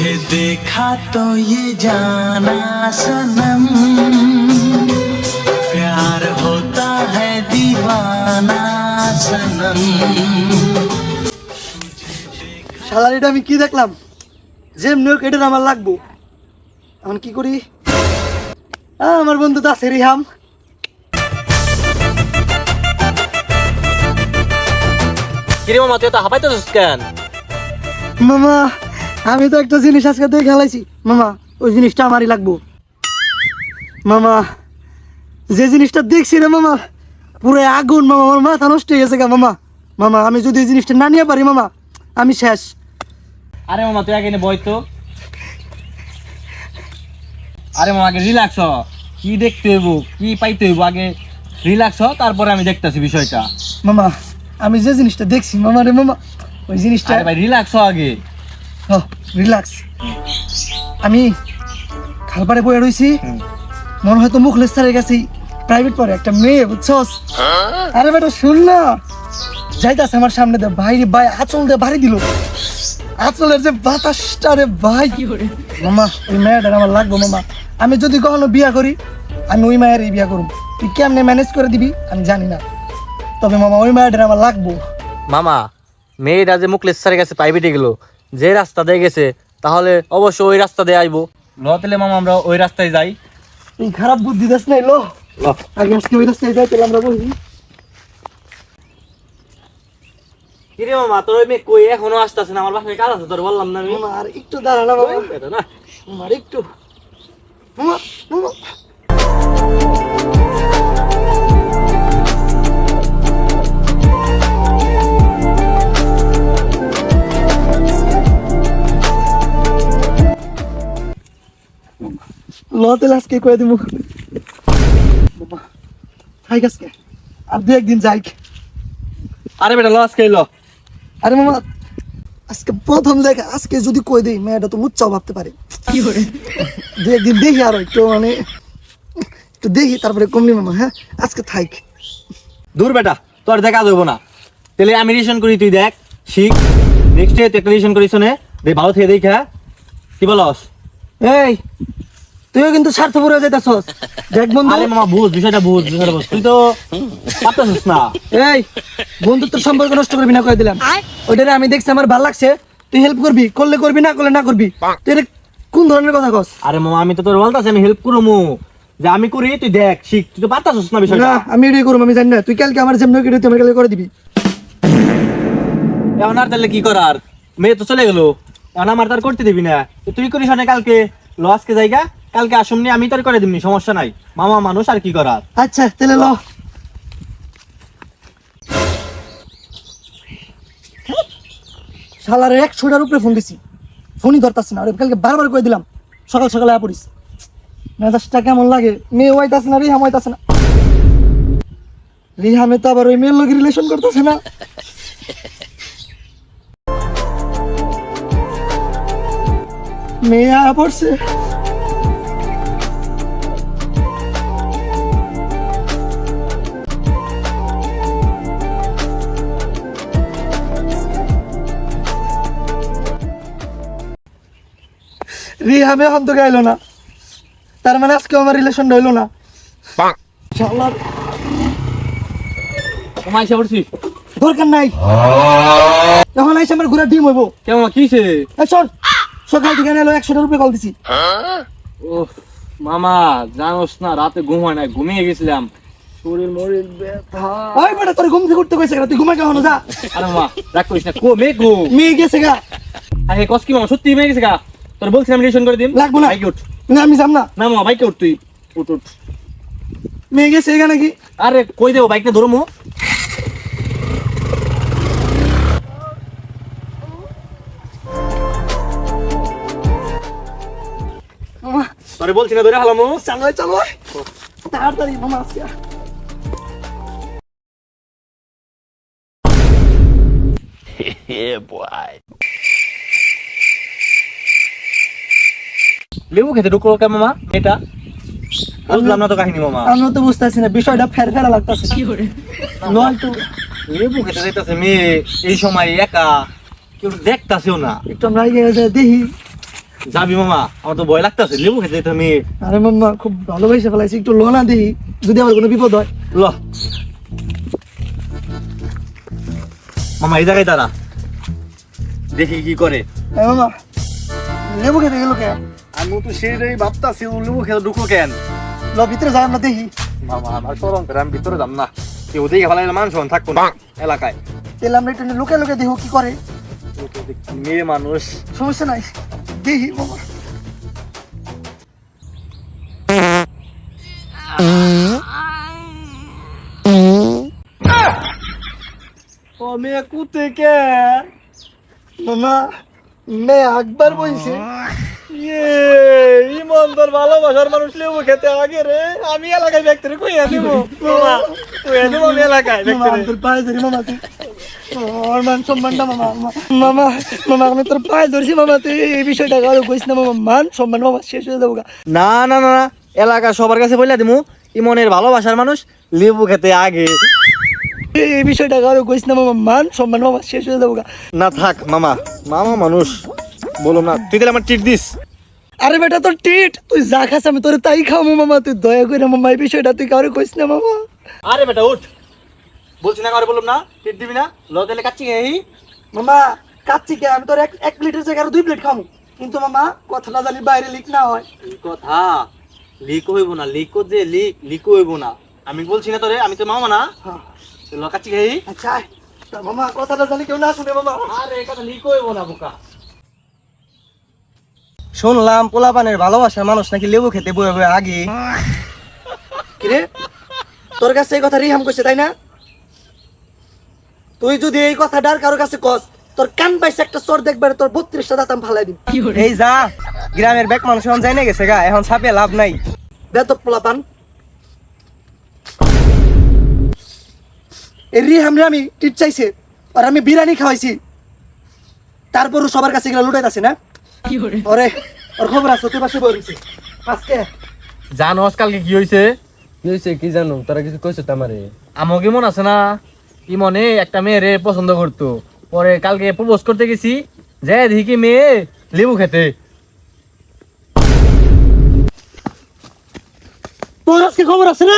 तुझे देखा तो ये जाना सनम प्यार होता है दीवाना सनम শালার এটা আমি কি দেখলাম যেমনি হোক এটা আমার লাগবো এখন কি করি আ, আমার বন্ধু তো আছে রিহাম কিরে মামা তুই তো হাবাইতে কেন মামা আমি তো একটা জিনিস আজকে দেখে খেলাইছি মামা ওই জিনিসটা আমারই লাগবো। মামা যে জিনিসটা দেখছি না মামা পুরো আগুন মামা আমার মাথা নষ্ট হয়ে গেছে গা মামা। মামা আমি যদি এই জিনিসটা না নিয়ে পারি মামা আমি শেষ। আরে মামা তুই আগে নে বই তো। আরে মামা আগে রিল্যাক্স হ। কি দেখতে হইব কি পাইতে হইব আগে রিল্যাক্স হ তারপরে আমি দেখতাছি বিষয়টা। মামা আমি যে জিনিসটা দেখছি মামা রে মামা ওই জিনিসটা আরে ভাই রিল্যাক্স হ আগে। রিল্যাক্স আমি খালপাড়ে বয়ে রইছি। মনে হয়তো মুখলেস স্যারের কাছে প্রাইভেট পড়ে একটা মেয়ে বুঝছস? আরে বেটা শুন না। যাইতাছে আমার সামনে দে ভাই রে ভাই আঁচল দিয়ে বাড়ি দিল। আঁচলের যে বাতাসটা রে ভাই। মামা ওই মেয়েটার আমার লাগবো মামা। আমি যদি কখনো বিয়া করি আমি ওই মায়েরই বিয়া করব। তুই কেমনে ম্যানেজ করে দিবি আমি জানি না। তবে মামা ওই মেয়েটার আমার লাগবো। মামা মেয়েটা যে মুকলেশ স্যারের কাছে প্রাইভেটে গেল। যে রাস্তা দিয়ে গেছে তাহলে অবশ্যই ওই রাস্তা দিয়ে আইবো। ল তাহলে মামা আমরা ওই রাস্তায় যাই। এই খারাপ বুদ্ধি দেশ নাই লো। আগে আজকে ওই রাস্তায় যাই তাহলে আমরা বলি কিরে মামা তোর ওই মেয়ে কই? এখনও আসতেছে না আমার বাসায় কাজ আছে তোর বললাম না আমি। আর একটু দাঁড়া না বাবা না। মামা আর একটু। মামা মামা। লতেল আজকে কয়ে দিব বাবা আজকে আর দু একদিন যাই আরে বেটা লস কে ল। আরে মামা আজকে প্রথম দেখা আজকে যদি কই দেই মেয়েটা তো ভাবতে পারে। কি করে? দু একদিন দেখি আরও একটু মানে একটু দেখি তারপরে কমলি মামা হ্যাঁ? আজকে থাইক। দূর বেটা তোর দেখা যাব না। তাহলে আমি রিলেশন করি তুই দেখ শিখ। নেক্সট ডে তুই একটা রিলেশন করিস নে দে ভালো থেকে দেখা কি বলস? এই তুইও কিন্তু স্বার্থপর হয়ে যাইতাছস। দেখ বন্ধু। আরে মামা বুঝ বিষয়টা বুঝ বিষয়টা বুঝ। তুই তো পারতেছিস না। এই বন্ধুত্বের সম্পর্ক নষ্ট করবি না কয়ে দিলাম। ওইটারে আমি দেখছি আমার ভালো লাগছে। তুই হেল্প করবি করলে করবি না করলে না করবি। তুই কোন ধরনের কথা কস? আরে মামা আমি তো তোর বলতাছি আমি হেল্প করব যে আমি করি তুই দেখ শিখ। তুই তো পারতাছিস না বিষয়টা? না আমি এটাই করব আমি জানি না। তুই কালকে আমার যেমন কেটে তুই আমার কালকে করে দিবি। এখন আর তাহলে কি করার? মেয়ে তো চলে গেল। এখন আমার তার করতে দিবি না। তুই করিস না কালকে? লসকে জায়গা? কালকে আসুন আমি তোর করে দিবনি সমস্যা নাই। মামা মানুষ, আর কি করার? আচ্ছা তাহলে ল। শালার একশোটার উপরে ফোন দিছি। ফোনই ধরতাছে না আরে কালকে বারবার করে দিলাম, সকাল সকাল আয়া পড়িস। মেজাজটা কেমন লাগে? মেয়ে ওয়াইতাছে না রিহাম ওয়াইতাছে না। রিহামে তো আবার ওই মেয়ের লোক রিলেশন করতেছে না। মেয়ে আয়া পড়ছে। রিহামে এখন তো গাইলো না। তার মানে আজকে আমার রিলেশনটা হইল না। শালার তোমায় এসে পড়ছিস দরকার নাই। যখন আইসে আমার ঘোরা ডিম হইব। কেমন কিছে এই শোন সকাল থেকে এলো একশোটার উপরে কল দিছি। ও মামা জানোস না রাতে ঘুম হয় না ঘুমিয়ে গেছিলাম। শরীর মরির ব্যথা। ওই বেটা তোর ঘুম থেকে উঠতে কইছে তুই ঘুমাই কেন যা। আরে মামা রাগ করিস না কো মে গো মেয়ে গেছে গা। আরে কস কি মামা সত্যি মেয়ে গেছে গা? তোর বলছিলাম রিলেশন করে দিন লাগবো না। বাইকে উঠ। না আমি যাম না। না মামা বাইকে উঠ তুই। উঠ উঠ। মেয়ে গেছে গা নাকি? আরে কই দেবো বাইকটা ধরো মো তোরে বলছি না ধরে হালামো। চালো চালো তাড়াতাড়ি মামা আজকে লেবু খেতে ঢুকলো কে মামা এটা? বুঝলাম না তো কাহিনী মামা তো বুঝতেছি না বিষয়টা ফের ফেরা লাগতেছে। কি করে? নয় তো লেবু খেতে যাইতেছে মেয়ে এই সময় একা কেউ দেখতাছেও না। একটু আমরা দেখি। যাবি মামা আমার তো ভয় লাগতেছে লেবু খেতে যেতে আমি আরে মাম্মা খুব ভালোবাসে ফেলাইছি একটু লোনা দিই যদি আমার কোনো বিপদ হয়। ল। মামা এই জায়গায় দাঁড়া। দেখি কি করে। মামা লেবু খেতে গেল কে আমি তো সেই ভাবতাছি ও লেবু খেতে ঢুকলো কেন? ল ভিতরে যাই আমরা দেখি। মামা আমার সরম করে আমি ভিতরে যাম না। কেউ দেখে ফেলাইলে মানুষ থাকব না এলাকায়। তাহলে আমরা একটু লুকে লুকে দেখো কি করে। মেয়ে মানুষ। সমস্যা নাই দেখি। ও মেয়ে কুতে কে? মামা মেয়ে একবার বলছে ইয়ে ইমানদার ভালোবাসার মানুষ লেবু খেতে আগে রে। আমি এলাকায় ব্যক্তিরে কইয়া দিব মামা কইয়া দিব আমি এলাকায় মামা তোর পায়ে ধরি মামা তুই। ওর মান সম্মানটা মামা মামা মামা আমি তোর পায়ে ধরছি মামা তুই এই বিষয়টা কারও কইস না মামা মান সম্মান মামা শেষ হয়ে যাব না না না না এলাকা সবার কাছে বললা দিমু ইমনের ভালোবাসার মানুষ লেবু খেতে আগে। এই- বিষয়টা কারও কইস না মামা মান সম্মান মামা শেষ হয়ে যাব না থাক মামা মামা মানুষ বলুম না তুই তাহলে আমার টিট দিস। আরে বেটা তোর টিট তুই যা খাস আমি তোর তাই খাব মামা তুই দয়া করে মামা এই বিষয়টা তুই কারও কইস না মামা। আরে বেটা উঠ। বলছি না করে বললাম না টিট দিবি না। ল তাহলে কাচ্চি এই? মামা কাচ্ছি কে আমি তোর এক এক প্লেটের জায়গায় দুই প্লেট খাব কিন্তু মামা কথাটা জানি বাইরে লিক না হয়। কথা? লিক হইব না লিক যে লিক লিক হইব না। আমি বলছি না তোরে আমি তো মামা না। হ্যাঁ ল কাচ্চি আচ্ছা মামা কথাটা জানি কেউ না শুনে মামা। আরে কথা লিক হইব না বোকা। শুনলাম পোলাপানের ভালোবাসার মানুষ নাকি লেবু খেতে বয়ে বয়ে আগে। কিরে? তোর কাছে এই কথা রিহাম কইছে তাই না? তুই যদি এই কথা কথাটার কারোর কাছে কস তোর কান পাইছে একটা চোর দেখবার তোর বত্রিশটা দাঁতাম ফালাই দিন এই যা গ্রামের ব্যাক মানুষ এখন যাই না গেছে গা এখন ছাপে লাভ নাই। বেতক পোলাপান। এই রিহাম আমি টিট চাইছে আর আমি বিরিয়ানি খাওয়াইছি। তারপরও সবার কাছে গেলে লুটাই আছে না ওরে ওর খবর আছে তুই পাশে বলেছি আজকে জানোস কালকে কি হইছে? কি হয়েছে কি জানো? তারা কিছু কইছে তামারে আমাকে মন আছে না? কি মনে একটা মেয়েরে পছন্দ করতো। পরে কালকে প্রপোজ করতে গেছি যে দেখি মেয়ে লেবু খেতে। তোর আজকে খবর আছে না?